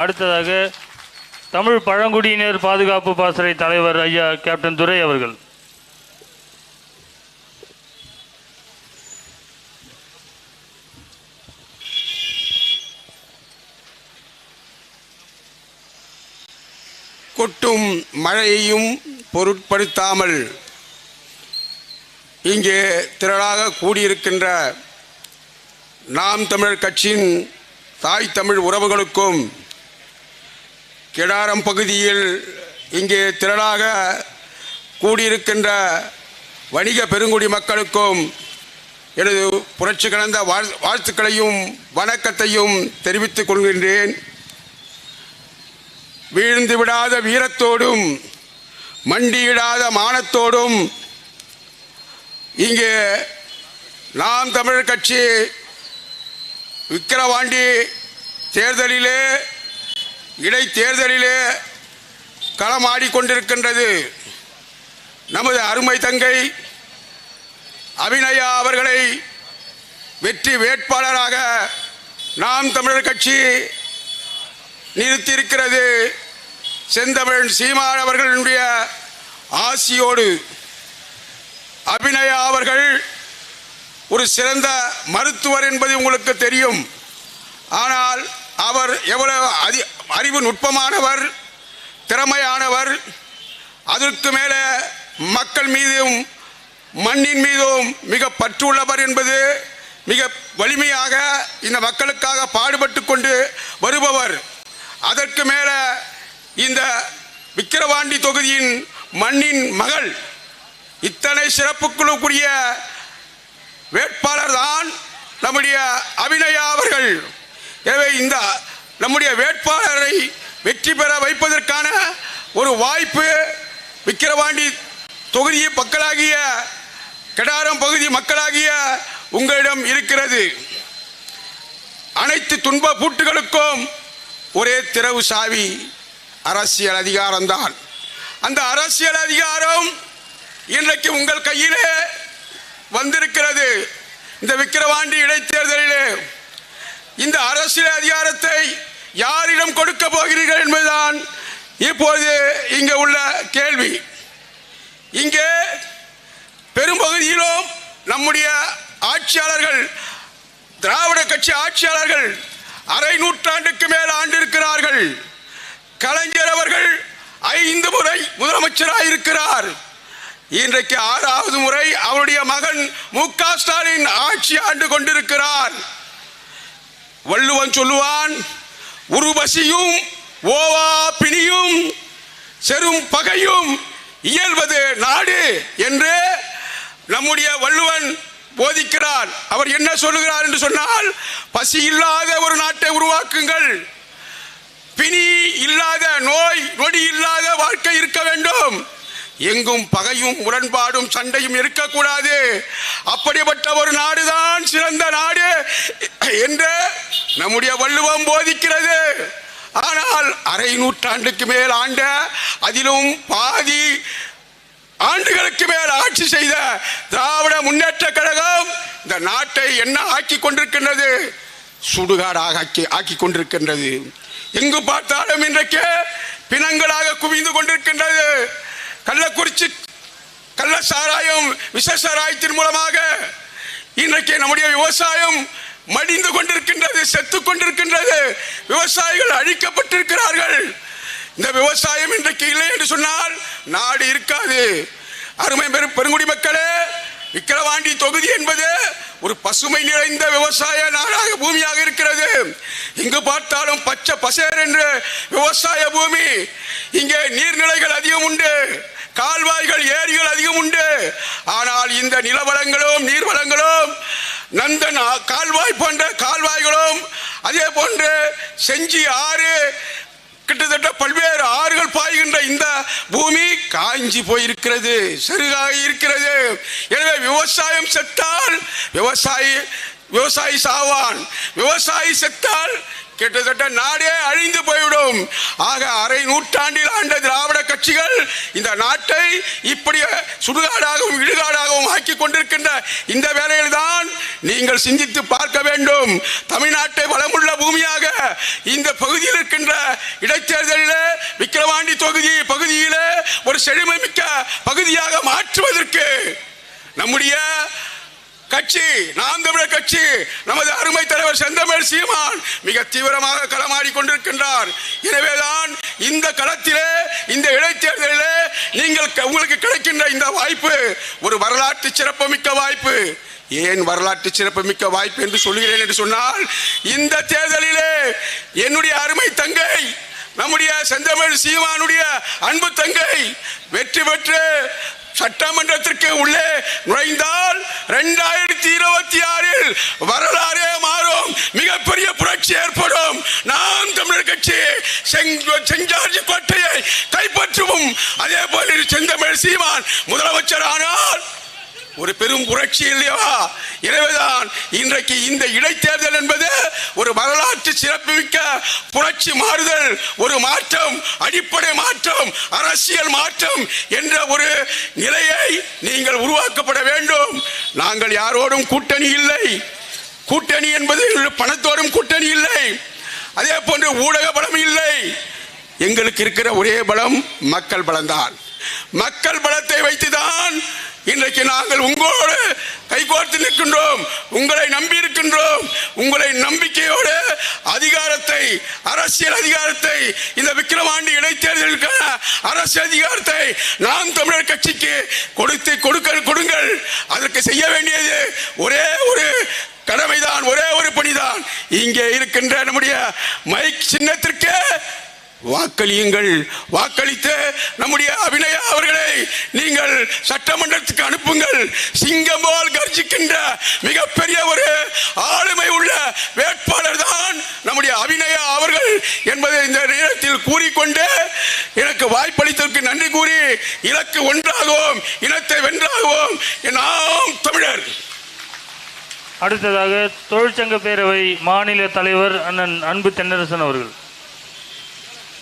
அடுத்ததாக தமிழ் பழங்குடியினர் பாதுகாப்பு பாசறை தலைவர் ஐயா கேப்டன் துரை அவர்கள். கொட்டும் மழையையும் பொருட்படுத்தாமல் இங்கே திரளாக கூடியிருக்கின்ற நாம் தமிழர் கட்சியின் தாய் தமிழ் உறவுகளுக்கும் கிடாரம் பகுதியில் இங்கே திரளாக கூடியிருக்கின்ற வணிக பெருங்குடி மக்களுக்கும் எனது புரட்சி கலந்த வாழ்- வாழ்த்துக்களையும் வணக்கத்தையும் தெரிவித்துக் கொள்கின்றேன். வீழ்ந்து விடாத வீரத்தோடும் மண்டியிடாத மானத்தோடும் இங்கே நாம் தமிழர் கட்சி விக்கிரவாண்டி தேர்தலிலே இடைத்தேர்தலிலே களமாடிக்கொண்டிருக்கின்றது நமது அருமை தங்கை அபிநயா அவர்களை வெற்றி வேட்பாளராக நாம் தமிழர் கட்சி நிறுத்தியிருக்கிறது. செந்தமிழன் சீமான் அவர்களுடைய ஆசியோடு அபிநயா அவர்கள் ஒரு சிறந்த மருத்துவர் என்பது உங்களுக்கு தெரியும். ஆனால் அவர் எவ்வளவு அதி அறிவு நுட்பமானவர் திறமையானவர் அதற்கு மேலே மக்கள் மீதும் மண்ணின் மீதும் மிக பற்றுள்ளவர் என்பது மிக வலிமையாக இந்த மக்களுக்காக பாடுபட்டு கொண்டு வருபவர். அதற்கு மேலே இந்த விக்கிரவாண்டி தொகுதியின் மண்ணின் மகள் இத்தனை சிறப்புக்குழுக்குரிய வேட்பாளர் தான் நம்முடைய அபிநயா அவர்கள். எனவே இந்த நம்முடைய வேட்பாளரை வெற்றி பெற வைப்பதற்கான ஒரு வாய்ப்பு விக்கிரவாண்டி தொகுதி மக்களாகிய கடாரம் பகுதி மக்களாகிய உங்களிடம் இருக்கிறது. அனைத்து துன்ப பூட்டுகளுக்கும் ஒரே திறவு சாவி அரசியல் அதிகாரம்தான். அந்த அரசியல் அதிகாரம் இன்றைக்கு உங்கள் கையிலே வந்திருக்கிறது. இந்த விக்கிரவாண்டி இடைத்தேர்தலிலே இந்த அரசியல் அதிகாரத்தை யாரிடம் கொடுக்க போகிறீர்கள் என்பதுதான் இப்போது இங்கே உள்ள கேள்வி. இங்கே பெரும்பகுதியிலும் நம்முடைய ஆட்சியாளர்கள் திராவிட கட்சி ஆட்சியாளர்கள் அரை நூற்றாண்டுக்கு மேல் ஆண்டிருக்கிறார்கள். கலைஞர் அவர்கள் ஐந்து முறை முதலமைச்சராக இருக்கிறார். இன்றைக்கு ஆறாவது முறை அவருடைய மகன் மு க ஸ்டாலின் ஆட்சி ஆண்டு கொண்டிருக்கிறார். வள்ளுவன் சொல்லுவான் உருவசியும் ஓவா பிணியும் செரும் பகையும் இயல்வது நாடு என்று நம்முடைய வள்ளுவன் போதிக்கிறார் அவர் என்ன சொல்லுகிறார் என்று சொன்னால் பசி இல்லாத ஒரு நாட்டை உருவாக்குங்கள். பிணி இல்லாத நோய் நொடி இல்லாத வாழ்க்கை இருக்க வேண்டும். எங்கும் பகையும் முரண்பாடும் சண்டையும் இருக்கக்கூடாது. அப்படிப்பட்ட ஒரு நாடுதான் சிறந்த நாடு என்று நம்முடைய வள்ளுவம் போதிக்கிறது. ஆனால் அரை நூற்றாண்டுக்கு மேல் ஆண்ட அதிலும் பாதி ஆண்டுகளுக்கு மேல் ஆட்சி செய்த திராவிட முன்னேற்ற கழகம் இந்த நாட்டை என்ன ஆக்கி கொண்டிருக்கின்றது? சுடுகாடாக ஆக்கி ஆக்கி கொண்டிருக்கின்றது. எங்கு பார்த்தாலும் இன்றைக்கு பிணங்களாக குவிந்து கொண்டிருக்கின்றது. கள்ளக்குறிச்சி கள்ள சாராயம் விஷ சாராயத்தின் மூலமாக இன்றைக்கு நம்முடைய விவசாயம் மடிந்து கொண்டிருக்கின்றது செத்து கொண்டிருக்கின்றது. விவசாயிகள் அழிக்கப்பட்டிருக்கிறார்கள். இந்த விவசாயம் இன்றைக்கு இல்லை என்று சொன்னால் நாடு இருக்காது. அருமை பெரும் பெருங்குடி மக்களே விக்கிரவாண்டி தொகுதி என்பது ஒரு பசுமை நிறைந்த விவசாய நாடாக பூமியாக இருக்கிறது. இங்கு பார்த்தாலும் பச்சை பசேர் என்று விவசாய பூமி. இங்கே நீர்நிலைகள் அதிகம் உண்டு கால்வாய்கள் ஏரிகள் அதிகம் உண்டு. ஆனால் இந்த நிலவளங்களும் நீர்வளங்களும் நந்தன் கால்வாய் போன்ற கால்வாய்களும் அதே போன்று செஞ்சி ஆறு கிட்டத்தட்ட பல்வேறு ஆறுகள் பாய்கின்ற இந்த பூமி காஞ்சி போயிருக்கிறது செருகாக இருக்கிறது. எனவே விவசாயம் செத்தால் விவசாயி விவசாயி சாவான். விவசாயி செத்தால் கிட்டத்தட்ட நாடே அழிந்து போய்விடும். ஆக அரை நூற்றாண்டில் ஆண்ட திராவிட கட்சிகள் இந்த நாட்டை இப்படி சுடுகாடாகவும் இடுகாடாகவும் ஆக்கி கொண்டிருக்கின்ற இந்த வேலையில் தான் நீங்கள் சிந்தித்து பார்க்க வேண்டும். தமிழ்நாட்டை வளமுள்ள பூமியாக இந்த பகுதியில் இருக்கின்ற இடைத்தேர்தலில் விக்கிரவாண்டி தொகுதி பகுதியில் ஒரு செழுமை மிக்க பகுதியாக மாற்றுவதற்கு நம்முடைய கட்சி நாம் தமிழர் கட்சி நமது அருமை தலைவர் செந்தமிழ் சீமான் மிக தீவிரமாக களமாடி கொண்டிருக்கின்றார். எனவேதான் இந்த களத்திலே இந்த இடைத்தேர்தலிலே நீங்கள் க- உங்களுக்கு கிடைக்கின்ற இந்த வாய்ப்பு ஒரு வரலாற்று சிறப்புமிக்க வாய்ப்பு. ஏன் வரலாற்று சிறப்புமிக்க வாய்ப்பு என்று சொல்கிறேன் என்று சொன்னால் இந்த தேர்தலிலே என்னுடைய அருமை தங்கை நம்முடைய செந்தமிழ் சீமானுடைய அன்பு தங்கை வெற்றி பெற்று சட்டமன்றத்திற்கு உள்ளே நுழைந்தால் இரண்டாயிரத்தி இருபத்தி ஆறில் வரலாறே மாறும். மிகப்பெரிய புரட்சி ஏற்படும். நாம் தமிழர் கட்சி செஞ்சார்ஜ் செஞ்சார்ஜி கோட்டையை கைப்பற்றுவோம். அதே போல செந்தமிழ் சீமான் முதலமைச்சர் ஆனால் ஒரு பெரும் புரட்சி இல்லையா எனவேதான் இன்றைக்கு இந்த இடைத்தேர்தல் என்பது ஒரு வரலாற்று சிறப்புமிக்க புரட்சி மாறுதல் ஒரு மாற்றம் அடிப்படை மாற்றம் அரசியல் மாற்றம் என்ற ஒரு நிலையை நீங்கள் உருவாக்கப்பட வேண்டும். நாங்கள் யாரோடும் கூட்டணி இல்லை. கூட்டணி என்பது பணத்தோடும் கூட்டணி இல்லை. அதே போன்று ஊடக பலம் இல்லை. எங்களுக்கு இருக்கிற ஒரே பலம் மக்கள் பலம்தான். மக்கள் பலத்தை வைத்துதான் இன்றைக்கு நாங்கள் உங்களோடு கைகோர்த்து நிற்கின்றோம். உங்களை நம்பி இருக்கின்றோம். உங்களை நம்பிக்கையோடு அதிகாரத்தை அரசியல் அதிகாரத்தை இந்த விக்கிரவாண்டி இடைத்தேர்தலுக்கான அரசியல் அதிகாரத்தை நாம் தமிழர் கட்சிக்கு கொடுத்து கொடுக்க கொடுங்கள். அதற்கு செய்ய வேண்டியது ஒரே ஒரு கடமைதான் ஒரே ஒரு பணிதான். இங்கே இருக்கின்ற நம்முடைய மைக் சின்னத்திற்கு வாக்களியுங்கள். வாக்களித்து நம்முடைய அபிநயா அவர்களை நீங்கள் சட்டமன்றத்துக்கு அனுப்புங்கள். சிங்கம் போல் கர்ஜிக்கின்ற மிகப்பெரிய ஒரு ஆளுமை உள்ள வேட்பாளர் தான் நம்முடைய அபிநயா அவர்கள் என்பதை இந்த நேரத்தில் கூறிக்கொண்டு எனக்கு வாய்ப்பளித்ததற்கு நன்றி கூறி இலக்கு ஒன்றாகவும் இனத்தை வென்றாகவும். நாம் தமிழர். அடுத்ததாக தொழிற்சங்க பேரவை மாநில தலைவர் அண்ணன் அன்பு தென்னரசன் அவர்கள்.